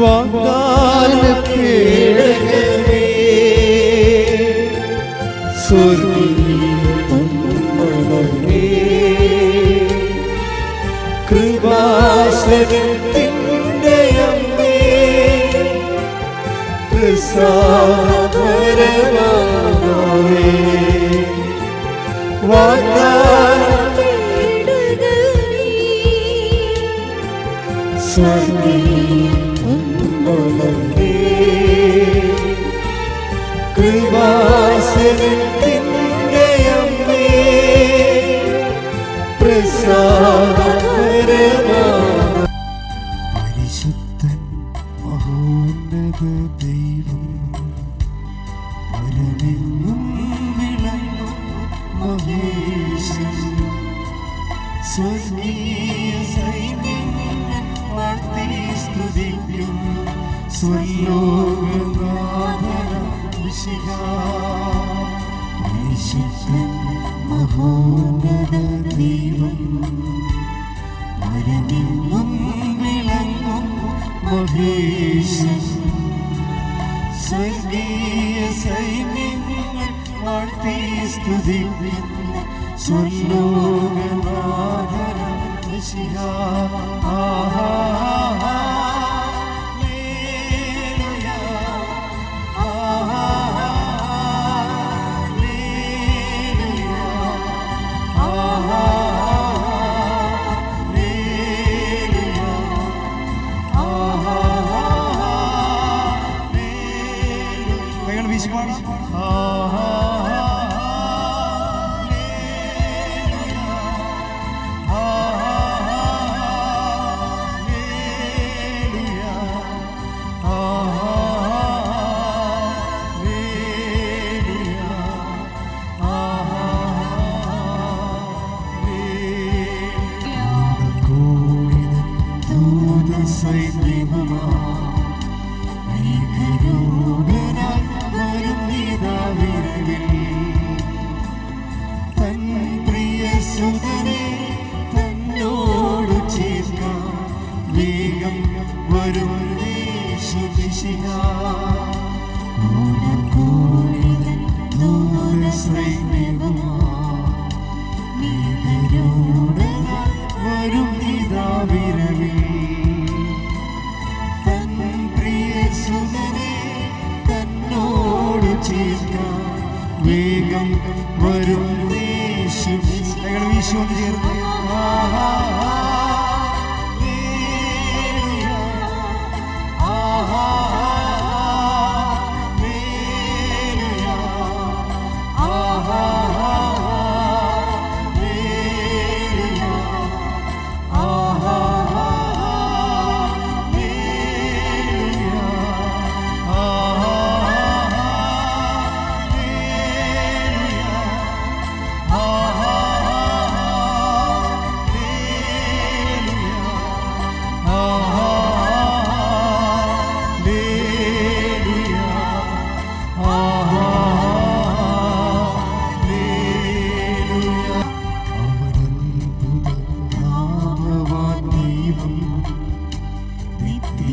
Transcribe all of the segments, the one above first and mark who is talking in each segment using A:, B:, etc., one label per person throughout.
A: വാഗ്ദാന പേടകമേ സ്വർഗീയ 없는 길 그것은 മഹോന്നത ദൈവം മരമെങ്ങും വിളങ്ങും മഹേശൻ സ്വർഗീയ സൈന്യങ്ങൾ വാഴ്ത്തി സ്തുതി സ്വല്ലോ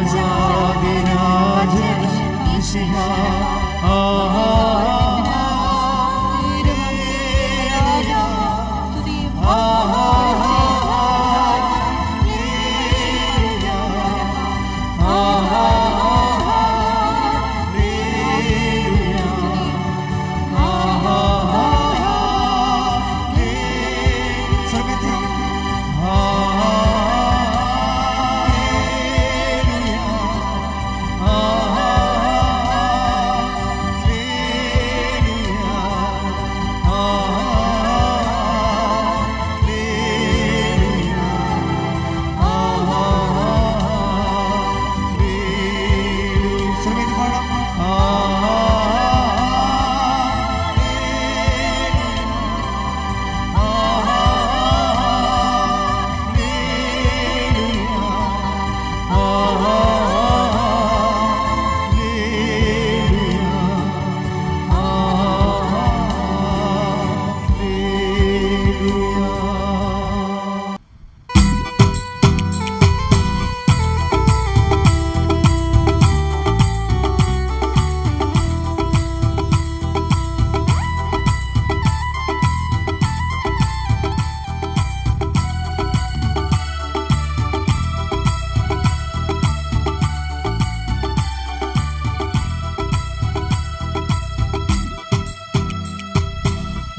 A: Yeah.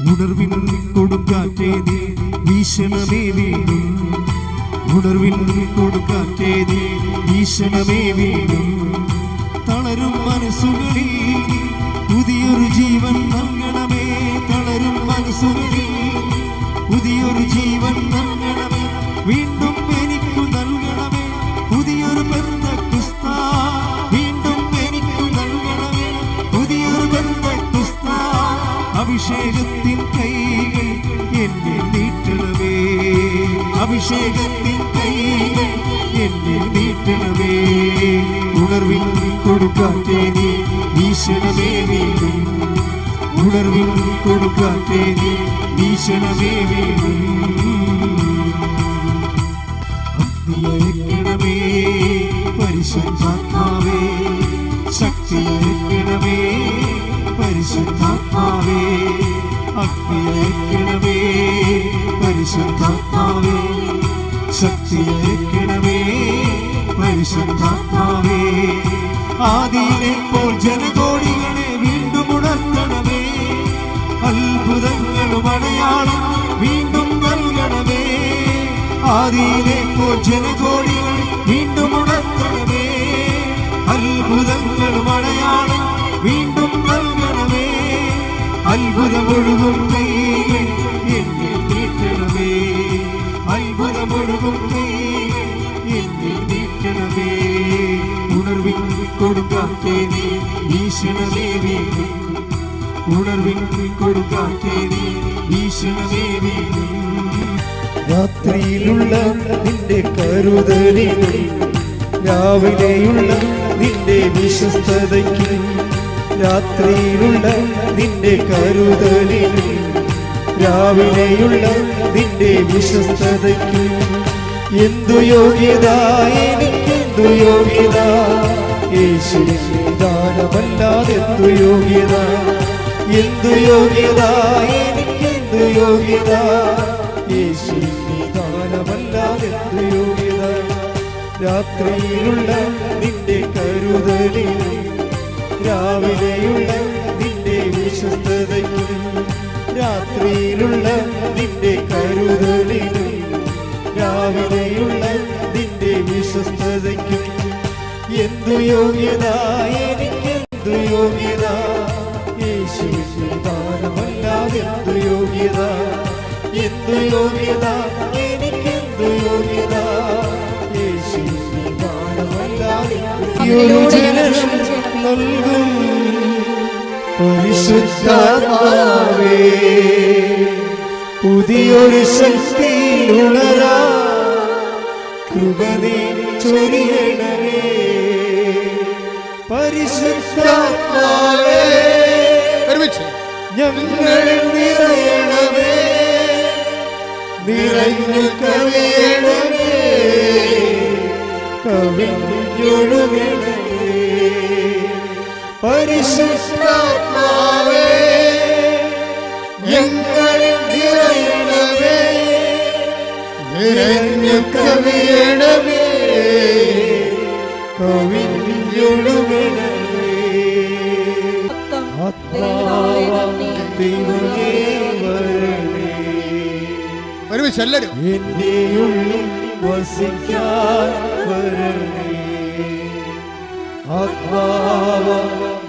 A: ഉണർവിൻ കൊടുക്കാറ്റേ നീ ഭീഷണമേ വീണ്ടും ഉണർവിൻ കൊടുക്കാറ്റേ നീ ഭീഷണമേ വീണ്ടും തളരും മനസ്സുകളിൽ പുതിയൊരു ജീവൻ നൽകണമേ. തളരും മനസ്സുകളിൽ പുതിയൊരു ജീവൻ നൽകണം അഭിഷേകത്തിൻ കൈകൾ എന്നെ നീട്ടണമേ. അഭിഷേകത്തിൻ കൈകൾ എന്നെ നീട്ടണമേ. ഉണർവിൽ കൊടുക്കാത്തേ നീ ഭീഷണമേ വീണ്ടും. ഉണർവിൽ കൊടുക്കാത്തേ നീ ഭീഷണമേ വീണ്ടും. പരിശുദ്ധാത്മാവേ അഗ്നിയയക്കണമേ പരിശുദ്ധാത്മാവേ. ശക്തിയയക്കണമേ പരിശുദ്ധാത്മാവേ. ആദിയിലെപ്പോൾ ജനകോടികളെ വീണ്ടും ഉണർത്തണമേ. അത്ഭുതങ്ങളും അടയാളം വീണ്ടും നൽകണമേ. ആദിയിലെപ്പോൾ ജനകോടികൾ വീണ്ടും ഉണർത്തണമേ. അത്ഭുതങ്ങളും അടയാളം വീണ്ടും നൽകണമേ. അത്ഭുതമൊഴുകും എന്നിൽ എന്നിൽ ഉണർവിൻ വീണ്ടും. രാത്രിയിലുള്ള നിന്റെ കരുതലിനും രാവിലെയുള്ള നിന്റെ വിശ്വസ്തതയ്ക്കും രാത്രിയിലുള്ള നിന്റെ കരുതലിന് രാവിലെയുള്ള നിന്റെ വിശ്വസ്തതയ്ക്ക് എന്തു യോഗ്യത എനിക്കെന്തു യോഗ്യത? യേശുവിന്റെ ദാനമല്ലാതെ എന്തു യോഗ്യത? എന്തു യോഗ്യത എനിക്കെന്തു യോഗ്യത? യേശുവിന്റെ ദാനമല്ലാതെ എന്തു യോഗ്യത? രാത്രിയിലുള്ള നിന്റെ കരുതലിനും രാവിലെയുള്ള നിന്റെ വിശ്വസ്തതയ്ക്കും രാത്രിയിലുള്ള നിന്റെ കരുതലിനും രാവിലെയുള്ള നിന്റെ വിശ്വസ്തതയ്ക്കും എന്തു യോഗ്യത എനിക്കെന്തു യോഗ്യത? യേശുവിന്റെ ദാനമല്ലാതെ എന്തു യോഗ്യത? എന്തു യോഗ്യത? എനിക്കെന്തു യോഗ്യത? യേശുവിന്റെ ദാനമല്ലാതെ ജനം നൽകും പരിശുദ്ധാത്മാവേ. പുതിയൊരു ശക്തി ഉണരാ. കൃപനീ ചൊരിയണമേ. പരിശുദ്ധാത്മാവേ ഞങ്ങൾ നിറയണമേ. നിറഞ്ഞു കവിയണമേ. കവിഞ്ഞൊഴുകണമേ പരിശുദ്ധാത്മാവേ ഞങ്ങളിൽ നിറയണമേ നിറഞ്ഞു കവിയണമേ കവിഞ്ഞൊഴുകണമേ. ആത്മാവാം ദൈവമേ വരണേ
B: ഒരുമിച്ച് എല്ലാവരും
A: എന്റെ ഉള്ളിൽ വസിക്കാൻ വരണേ. ആത്മാവ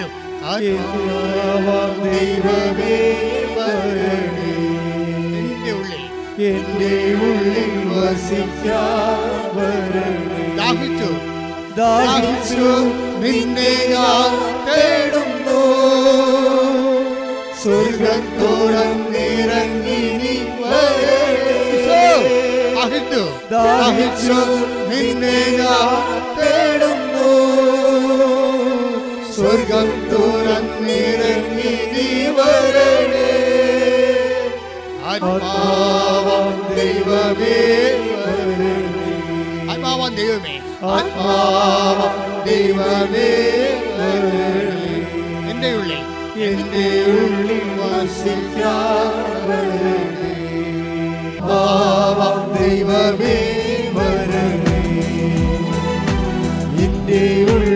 A: ആത്മാവം ദൈവമേ
B: എന്റെ ഉള്ളിൽ
A: എന്റെ ഉള്ളിൽ
B: ദാഹിച്ചു.
A: ദാഹിച്ചു. നിന്നെ ഞാൻ തേടുന്നു. സ്വർഗത്തോളം നിറങ്ങി നീ വരണേ.
B: ദാഹിച്ചു.
A: ദാഹിച്ചു. നിന്നെ ഞാൻ സ്വർഗം തുറന്നിറങ്ങി നീ വരണേ ആത്മാവാം ദൈവമേ വരണേ
B: ആത്മാവാൻ ദൈവമേ.
A: ആത്മാവാം ദൈവമേ
B: എന്റെ ഉള്ളിൽ.
A: എന്റെ ഉള്ളിൽ വസിക്കാൻ വരണേ ദൈവമേ വരണേ എന്റെ ഉള്ളിൽ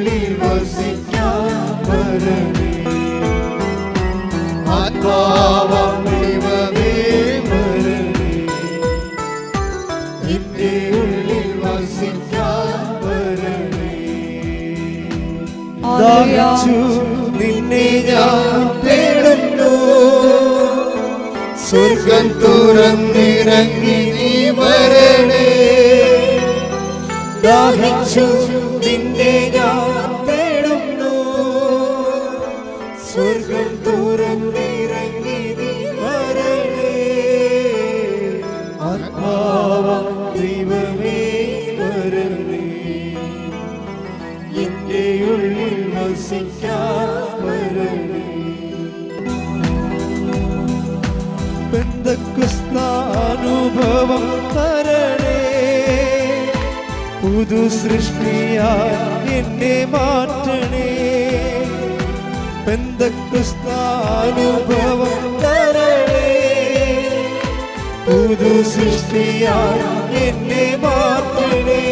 A: നിന്നെ ഞാൻ തേടുന്നു സ്വർഗം തുറന്നിറങ്ങി നീ വരണേ ദാഹിച്ചു ബന്ധക്രിസ്താനുഭവം തരണേ. പുതു സൃഷ്ടിയായി എന്നെ മാറ്റണേ. ബന്ധക്രിസ്താനുഭവം തരണേ. പുതു സൃഷ്ടിയായി എന്നെ മാറ്റണേ.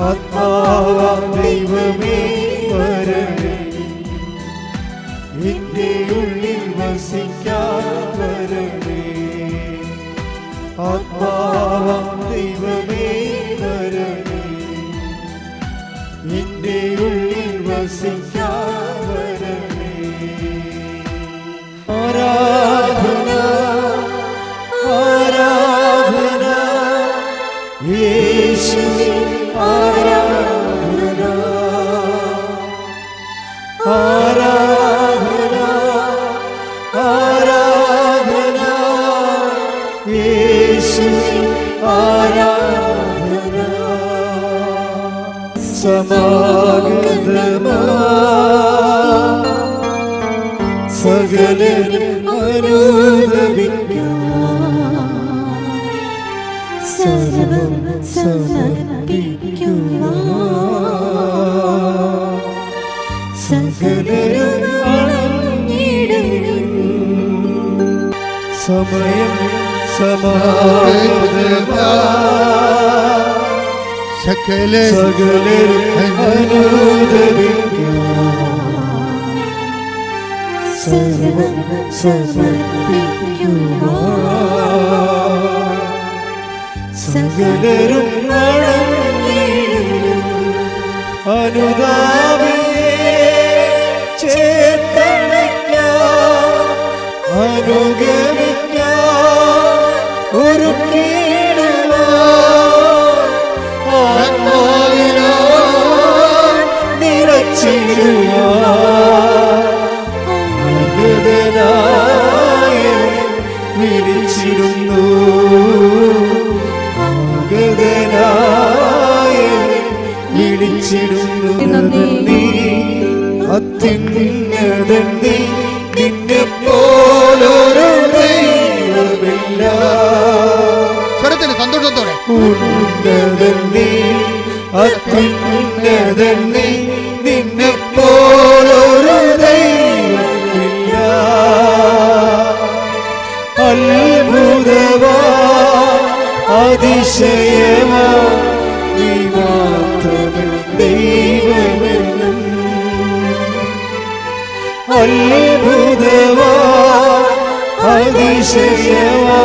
A: ആത്മാവാം ദൈവമേ വരണേ. എന്റെ ഉള്ളിൽ വസിക്കാൻ വരണേ. ആത്മാവാം ദൈവമേ വരണേ. എന്റെ ഉള്ളിൽ വസിക്കാൻ വരണേ. ആരാധന ആരാധന. യേശു ആരാധന സമാഗതമാ സകലരും അനുദവിക്കാം
C: സർവം സമർപ്പിക്കുക സകലരും
A: സമയം സമാഗതമാ
B: സകല
C: സർവം
A: സകലരും
C: അണഞ്ഞിടും
A: അനുദാപിയെ ചേർത്തണയ്ക്കാം അനുഗമിക്കാം. അതിശയവാ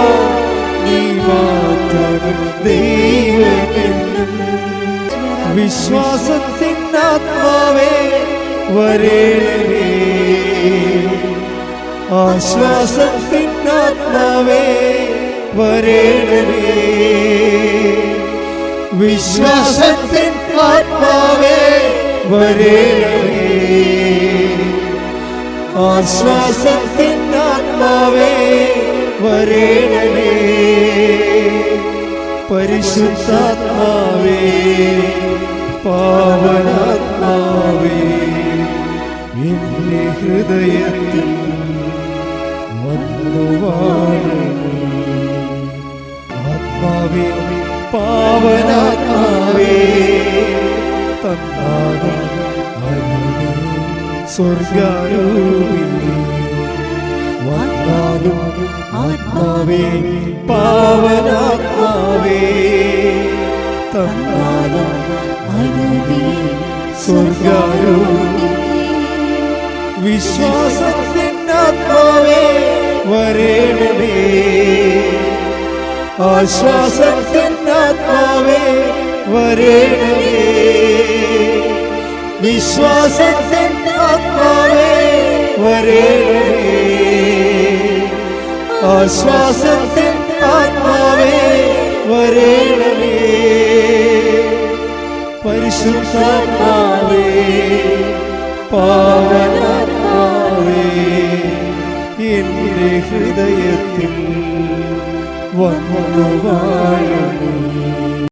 A: നീ മാത്രമേ ദൈവമെന്നും വിശ്വാസത്തിൻ ആത്മാവേ വരേണമേ. ആശ്വാസത്തിൻ ആത്മാവേ വരേണമേ. വിശ്വാസത്തിൻ ആത്മാവേ വരേണമേ. ആശ്വാസത്തിൻ ആത്മാവേ വരേണമേ. പരിശുദ്ധാത്മാവേ പാവനാത്മാവേ എന്റെ ഹൃദയത്തിൽ വന്നുവാഴണേ ആത്മാവേ പാവനാത്മാവേ തന്നാകും സ്വർഗാരൂപി വന്നാലും ആത്മാവേ പാവനാത്മാവേ. തന്നാലും അരുളി സ്വർഗാരൂപി വിശ്വാസത്തിൻ ആത്മാവേ വരേണമേ. ആശ്വാസത്തിൻ ആത്മാവേ വരേണമേ. വിശ്വാസത്തിൻ ആത്മാവേ വരേണമേ. ആശ്വാസത്തിൻ ആത്മാവേ വരേണമേ. പരിശുദ്ധാത്മാവേ പാവനാത്മാവേ എന്റെ ഹൃദയത്തിൽ വന്നു വാഴണേ